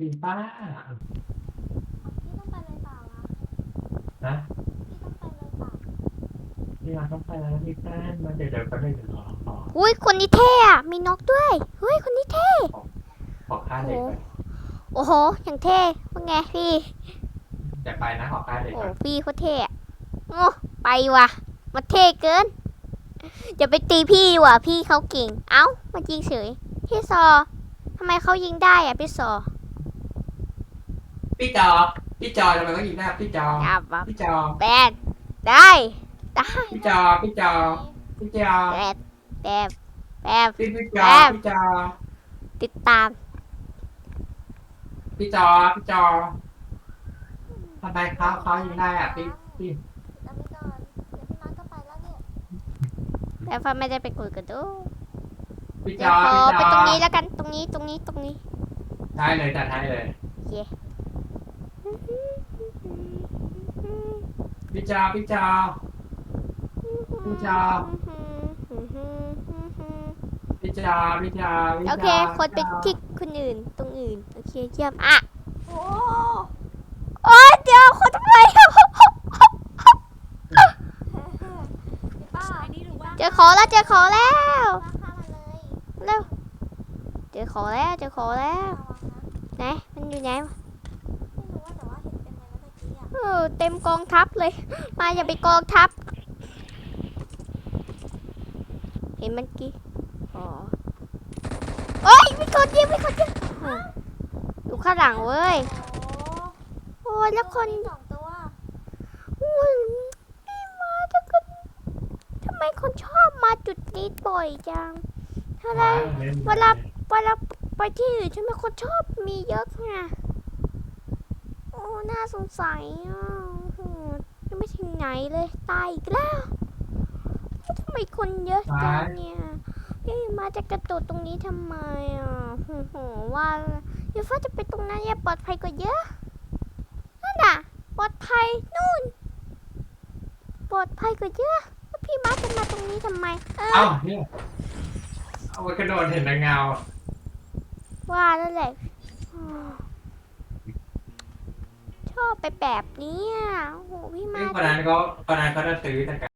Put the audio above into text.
ปีป้าพี่ต้องไปเลยเปล่าวะนะพี่ต้องไปเลยเปล่าพี่มาต้องไปแล้วพี่แป้นมาเดี๋ยวเดี๋ยวก็ได้เดี๋ยวรอขออุ้ยคนนี้เท่อะมีนกด้วยเฮ้ยคนนี้เท่ ขอค่าเด็กไปโอ้โห อย่างเท่ว่าไงพี่จะไปนะขอค่าเด็กโอ้ก่อนพี่เขาเท่อะโอ้ไปว่ะมาเท่เกิน อย่าไปตีพี่ว่ะ พี่เขาเก่ง เอ้ามายิงเฉย พี่ซอทำไมเขายิงได้อะพี่ซอ พี่จอ พี่จอทำไมต้องยิงหน้าพี่จอ จับแบบพี่จอแบนได้ได้พี่จอ พี่จอ พี่จอแบนแบบแบบพี่พี่จอ พี่จอ ติดตาม พี่จอ พี่จอทำไมเขาเขายิงได้อะพี่พี่แล้วพี่ก่อนเดี๋ยวพี่มาร์คก็ไปแล้วเนี่ย แต่ฟ้าไม่ได้ไปคุยกันดูพี่จเดี๋ยอวขอพี่จไปอตรงนี้แล้วกันตรงนี้ตรงนี้ตรงนี้ ได้เลยจัดให้เลย พี่จอพี่จอพี่จอพี่จอพี่จอพี่จโอเคคนไปที่คนอื่นตรงอื่นโอเคเยี่ยมอะโอ้โอ๊ยเดี๋ยวคนทำไมพี่ป้าเจอของแล้วเจอของแล้วป้าฆ่ามันเลยเร็วเจอของแล้วเจอของแล้วระวังนะไหนมันอยู่ไหน เออเต็มกองทัพเลย มาอย่าไปกองทัพ เห็นมันกี้อ๋อโอ๊ยมีคนยิงมีคนยิงอะอยู่ข้างหลังเว้ย โอ้โอ้ยแล้วคนมีสองตัวอุ้ยพี่มาจะกันทำไมคนชอบมาจุดนี้บ่อยจังเท่าไรเวลาเวลาไปที่อื่นใช่ไหมคนชอบมีเยอะไงโอ้ น่าสงสัยอะโอ้โหยังไม่ถึงไหนเลยตายอีกแล้วทำไมคนเยอะจังเนี่ยพี่มาจะกระโดดตรงนี้ทำไมอะโอ้โหว่าเดี๋ยวฟ้าจะไปตรงนั้นเนี่ยปลอดภัยกว่าเยอะนั่นน่ะปลอดภัยนู่นปลอดภัยกว่าเยอะแล้วพี่มาจะมาตรงนี้ทำไมเออเอ้าเนี่ยเอาไปกระโดดเห็นแต่เงาว่าแล้วแหละอ๋อชอบ ไปแบบนี้อะโอ้โหพี่มาซึ่คนนั้นก็คนนั้นก็จะซื้อแต่